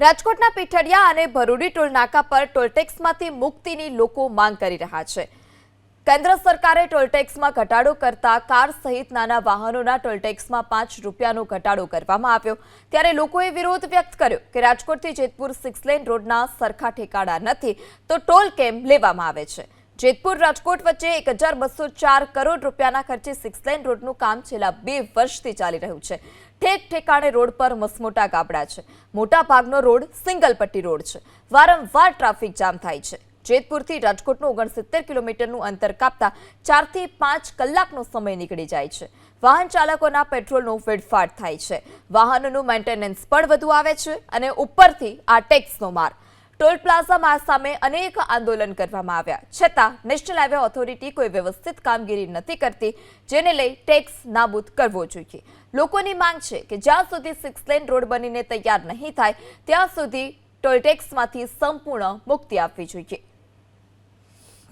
રાજકોટના પીઠડિયા અને ભરૂડી ટોલ નાકા પર ટોલટેક્સમાંથી મુક્તિની લોકો માંગ કરી રહ્યા છે. કેન્દ્ર સરકારે ટોલટેક્સમાં ઘટાડો કરતા કાર સહિત નાના વાહનોના ટોલટેક્સમાં પાંચ રૂપિયાનો ઘટાડો કરવામાં આવ્યો. ત્યારે લોકોએ વિરોધ વ્યક્ત કર્યો કે રાજકોટથી જેતપુર સિક્સ લેન રોડના સરખા ઠેકાણા નથી, તો ટોલ કેમ લેવામાં આવે છે? જેતપુર રાજકોટ વચ્ચે એક હજાર બસો ચાર કરોડ રૂપિયાના ખર્ચે સિક્સ લેન રોડનું કામ છેલ્લા બે વર્ષથી ચાલી રહ્યું છે. ઠેક ઠેકાણે રોડ પર મસમોટા ગાબડા છે. મોટા ભાગનો રોડ સિંગલ પટ્ટી રોડ છે. વારંવાર ટ્રાફિક જામ થાય છે. જેતપુરથી રાજકોટનું ઓગણસિત્તેર કિલોમીટરનું અંતર કાપતા ચારથી પાંચ કલાકનો સમય નીકળી જાય છે. વાહન ચાલકોના પેટ્રોલનો વેડફાટ થાય છે. વાહનોનું મેન્ટેનન્સ પણ વધુ આવે છે અને ઉપરથી આ ટેક્સનો માર. ટોલ પ્લાઝામાં સામે અનેક આંદોલન કરવામાં આવ્યા. છતાં નેશનલ હાઈવે ઓથોરિટી કોઈ વ્યવસ્થિત કામગીરી નથી કરતી, જેને લઈ ટેક્સ નાબૂદ કરવો જોઈએ. લોકોની માંગ છે કે જ્યાં સુધી સિક્સ લેન રોડ બનીને તૈયાર નહીં થાય, ત્યાં સુધી ટોલ ટેક્સમાંથી સંપૂર્ણ મુક્તિ આપવી જોઈએ.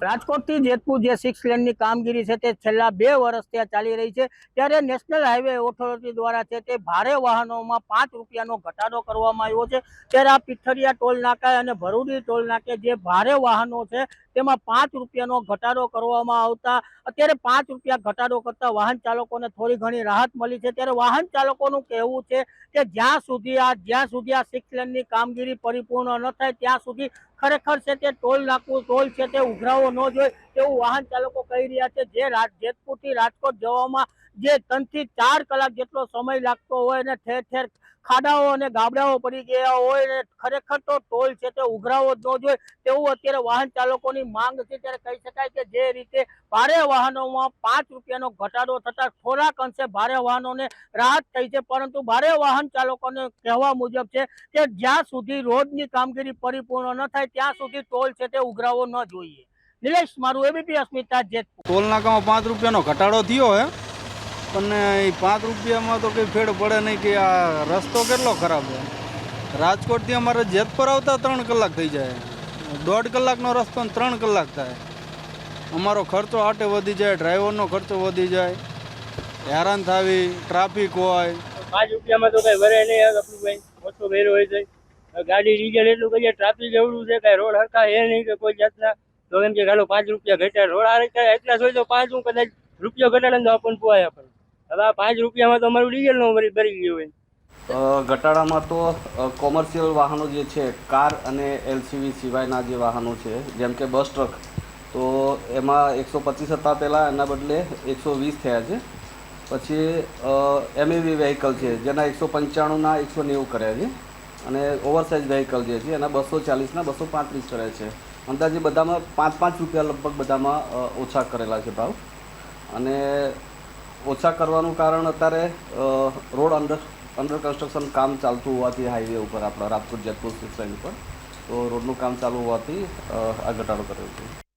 રાજકોટથી જેતપુર જે સિક્સ લેનની કામગીરી છે તે છેલ્લા બે વર્ષથી ત્યાં ચાલી રહી છે. ત્યારે નેશનલ હાઈવે ઓથોરિટી દ્વારા છે તે ભારે વાહનોમાં પાંચ રૂપિયાનો ઘટાડો કરવામાં આવ્યો છે. ત્યારે આ પીઠરિયા ટોલ નાકા અને ભરૂડી ટોલ નાકે જે ભારે વાહનો છે તેમાં પાંચ રૂપિયાનો ઘટાડો કરવામાં આવતા, અત્યારે પાંચ રૂપિયા ઘટાડો કરતા વાહન ચાલકોને થોડી ઘણી રાહત મળી છે. ત્યારે વાહન ચાલકોનું કહેવું છે કે જ્યાં સુધી આ, જ્યાં સુધી આ સિક્સ લેનની કામગીરી પરિપૂર્ણ ન થાય, ત્યાં સુધી ખરેખર છે તે ટોલ નાખવું ટોલ છે તે ઉઘરાવો ન જોઈએ તેવું વાહન ચાલકો કહી રહ્યા છે. જે રાજ, જેતપુરથી રાજકોટ જવામાં જે ત્રણથી ચાર કલાક જેટલો સમય લાગતો હોય અને ઠેર ઠેર ખાડાઓ અને ગાબડાઓ પડી ગયા હોય અને ખરેખર તો ટોલ છે તે ઉઘરાવો જ ન જોઈએ. તેવું અત્યારે વાહન ચાલકોની માંગ છે. ત્યારે કહી શકાય કે જે રીતે ભારે વાહનોમાં પાંચ રૂપિયાનો ઘટાડો થતા થોડાક અંશે ભારે વાહનોને રાહત થઈ છે. પરંતુ ભારે વાહન ચાલકોને કહેવા મુજબ છે કે જ્યાં સુધી રોડની કામગીરી પરિપૂર્ણ ન થાય, ત્યાં સુધી ટોલ છે તે ઉઘરાવો ન જોઈએ. નિલેશ મારું એબીપી અસ્મિતા જેતપુર. ટોલ નાકામાં પાંચ રૂપિયાનો ઘટાડો થયો હે. એ પાંચ રૂપિયામાં તો કંઈ ફેર પડે નહીં કે આ રસ્તો કેટલો ખરાબ છે. રાજકોટથી અમારે જેતપુર આવતા ત્રણ કલાક થઈ જાય. દોઢ કલાકનો રસ્તો ત્રણ કલાક થાય. અમારો ખર્ચો આટે વધી જાય, ડ્રાઈવરનો ખર્ચો વધી જાય. હેરાન થાવી, ટ્રાફિક હોય. પાંચ રૂપિયામાં તો કઈ વરે નહીં આપણું ભાઈ ઓછો ભેરો હોય જાય ગાડી ડીઝલ એટલું કહીએ ટ્રાફિક એવડું છે, કઈ રોડ હરખા એ નહીં કે કોઈ જાતના. તો એમ કે ચાલો પાંચ રૂપિયા ઘટ્યા રોડ આ એટલા જોઈએ તો પાંચ હું કદાચ રૂપિયો ઘટાડે તો આપણને પોવાય આપણને. હવે પાંચ રૂપિયામાં તો અમારું ડીઝલ નો ભરી ભરી ગયું હોય. ઘટાડામાં તો કોમર્શિયલ વાહનો જે છે, કાર અને એલસીવી સિવાયના જે વાહનો છે, જેમ કે બસ ટ્રક, તો એમાં એકસો પચીસ હતા પહેલાં, એના બદલે એકસો વીસ થયા છે. પછી એમએવી વ્હીકલ છે, જેના એકસો પંચાણુંના એકસો નેવું કર્યા છે. અને ઓવરસાઇઝ વ્હીકલ જે છે, એના બસો ચાલીસના બસો પાંત્રીસ કર્યા છે. અંદાજે બધામાં પાંચ પાંચ રૂપિયા લગભગ બધામાં ઓછા કરેલા છે ભાવ. અને ઓછા કરવાનું કારણ અત્યારે રોડ અંડર અંડર કન્સ્ટ્રક્શન કામ ચાલતું હોવાથી હાઈવે ઉપર, આપણા રાજકોટ જેતપુર સિક્સ ઉપર, તો રોડનું કામ ચાલુ હોવાથી આ ઘટાડો કર્યો છે.